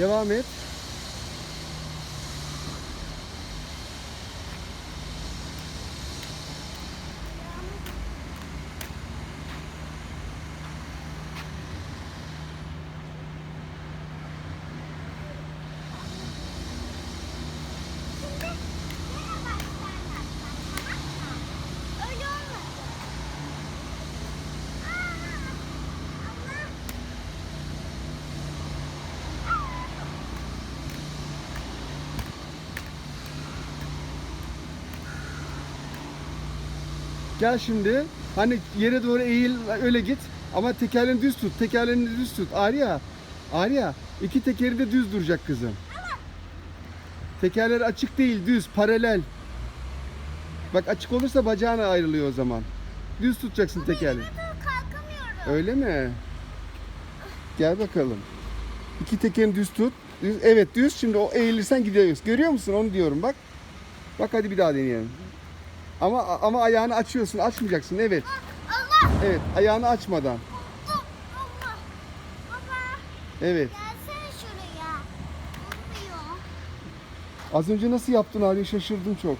Devam et. Gel şimdi. Hani yere doğru eğil öyle git. Ama tekerlerini düz tut. Tekerlerini düz tut. Arya. Arya. iki tekeri de düz duracak kızım. Tekerler açık değil düz paralel. Bak açık olursa bacağına ayrılıyor o zaman. Düz tutacaksın tekerleri. Öyle mi? Gel bakalım. İki tekerini düz tut. Düz, evet düz. Şimdi o eğilirsen gidiyoruz. Görüyor musun? Onu diyorum bak. Bak hadi bir daha deneyelim. Ama ama ayağını açıyorsun. Açmayacaksın. Evet. Allah. Evet. Ayağını açmadan. Allah. Baba Evet. gelsene şuraya. Olmuyor. Az önce nasıl yaptın Arya? Şaşırdım çok.